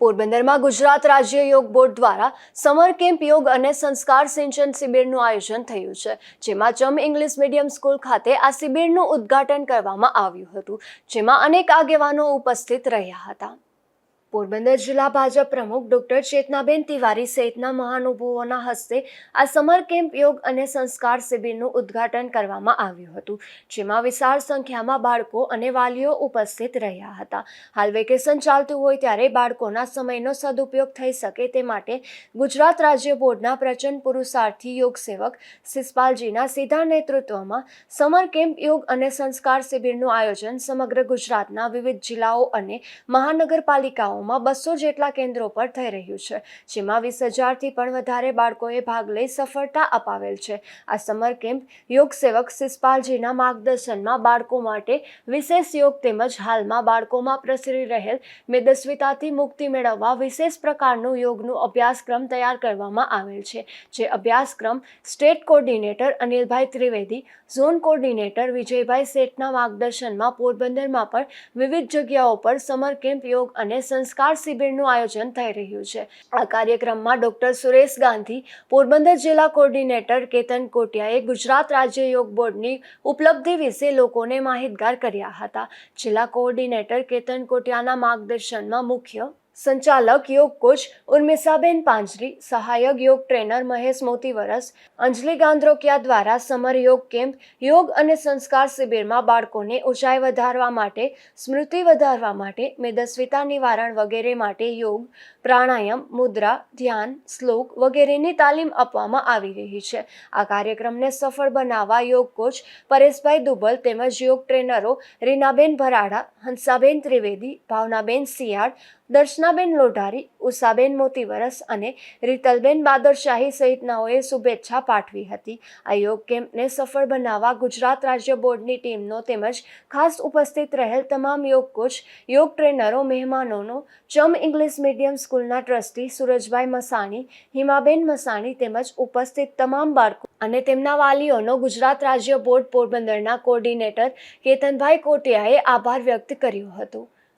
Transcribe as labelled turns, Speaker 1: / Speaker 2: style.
Speaker 1: પોરબંદરમાં ગુજરાત રાજ્ય યોગ બોર્ડ દ્વારા સમર કેમ્પ યોગ અને સંસ્કાર સિંચન શિબિરનું આયોજન થયું છે, જેમાં ચમ ઇંગ્લિશ મીડિયમ સ્કૂલ ખાતે આ શિબિરનું ઉદ્ઘાટન કરવામાં આવ્યું હતું, જેમાં અનેક આગેવાનો ઉપસ્થિત રહ્યા હતા. પોરબંદર જિલ્લા ભાજપ પ્રમુખ ડોક્ટર ચેતનાબેન તિવારી સહિતના મહાનુભવોના હસ્તે આ સમર કેમ્પ યોગ અને સંસ્કાર શિબિરનું ઉદ્ઘાટન કરવામાં આવ્યું હતું, જેમાં વિશાળ સંખ્યામાં બાળકો અને વાલીઓ ઉપસ્થિત રહ્યા હતા. હાલ વેકેશન ચાલતું હોય ત્યારે બાળકોના સમયનો સદુપયોગ થઈ શકે તે માટે ગુજરાત રાજ્ય બોર્ડના પ્રચંડ પુરુષાર્થી યોગ સેવક સિસપાલજીના સીધા નેતૃત્વમાં સમર કેમ્પ યોગ અને સંસ્કાર શિબિરનું આયોજન સમગ્ર ગુજરાતના વિવિધ જિલ્લાઓ અને મહાનગરપાલિકાઓમાં બસો જેટલા કેન્દ્રો પર થઈ રહ્યું છે, જેમાં વીસ હજારથી પણ વધારે બાળકોએ ભાગ લઈ સફળતા અપાવેલ છે. આ સમર કેમ્પ યોગ સેવક સિસપાલજીના માર્ગદર્શનમાં બાળકો માટે વિશેષ યોગ તેમજ હાલમાં બાળકોમાં પ્રસરી રહેલ મેદસ્વીતાથી મુક્તિ મેળવવા વિશેષ પ્રકારનું યોગનું અભ્યાસક્રમ તૈયાર કરવામાં આવેલ છે, જે અભ્યાસક્રમ state coordinator Anilbhai Trivedi, zone coordinator Vijaybhai શેઠના માર્ગદર્શનમાં પોરબંદરમાં પણ વિવિધ જગ્યાઓ પર સમર કેમ્પ યોગ અને સંસ્કાર શિબિરનું આયોજન થઈ રહ્યું છે. આ કાર્યક્રમમાં ડોક્ટર સુરેશ ગાંધી, પોરબંદર જિલ્લા કોર્ડિનેટર કેતન કોટિયાએ ગુજરાત રાજ્ય યોગ બોર્ડની ઉપલબ્ધિ વિશે લોકોને માહિતગાર કર્યા હતા. જિલ્લા કોર્ડિનેટર કેતન કોટિયાના માર્ગદર્શનમાં મુખ્ય સંચાલક યોગ કોચ ઉર્મિસાબેન પાંજરી, સહાયક યોગ ટ્રેનર મહેશ મોતીવરસ, અંજલિ ગાંધ્રોકિયા દ્વારા સમર યોગ કેમ્પ, યોગ અને સંસ્કાર શિબિરમાં બાળકોને ઊંચાઈ વધારવા માટે, સ્મૃતિ વધારવા માટે, મેદસ્વીતા નિવારણ વગેરે માટે યોગ, પ્રાણાયામ, મુદ્રા, ધ્યાન, શ્લોક વગેરેની તાલીમ આપવામાં આવી રહી છે. આ કાર્યક્રમને સફળ બનાવવા યોગ કોચ પરેશભાઈ દુબલ તેમજ યોગ ટ્રેનરો રીનાબેન ભરાડા, હંસાબેન ત્રિવેદી, ભાવનાબેન સિયાળ દર્શનાબેન લોઢારી, ઉષાબેન મોતીવરસ અને રીતલબેન બાદરશાહી સહિતનાઓએ શુભેચ્છા પાઠવી હતી. આ યોગ કેમ્પને સફળ બનાવવા ગુજરાત રાજ્ય બોર્ડની ટીમનો તેમજ ખાસ ઉપસ્થિત રહેલ તમામ યોગ કોચ, યોગ ટ્રેનરો, મહેમાનોનો ચમ ઇંગ્લિશ મીડિયમ સ્કૂલના ટ્રસ્ટી સુરજભાઈ મસાણી, હિમાબેન મસાણી તેમજ ઉપસ્થિત તમામ બાળકો અને તેમના વાલીઓનો ગુજરાત રાજ્ય બોર્ડ પોરબંદરના કોર્ડિનેટર કેતનભાઈ કોટિયાએ આભાર વ્યક્ત કર્યો હતો.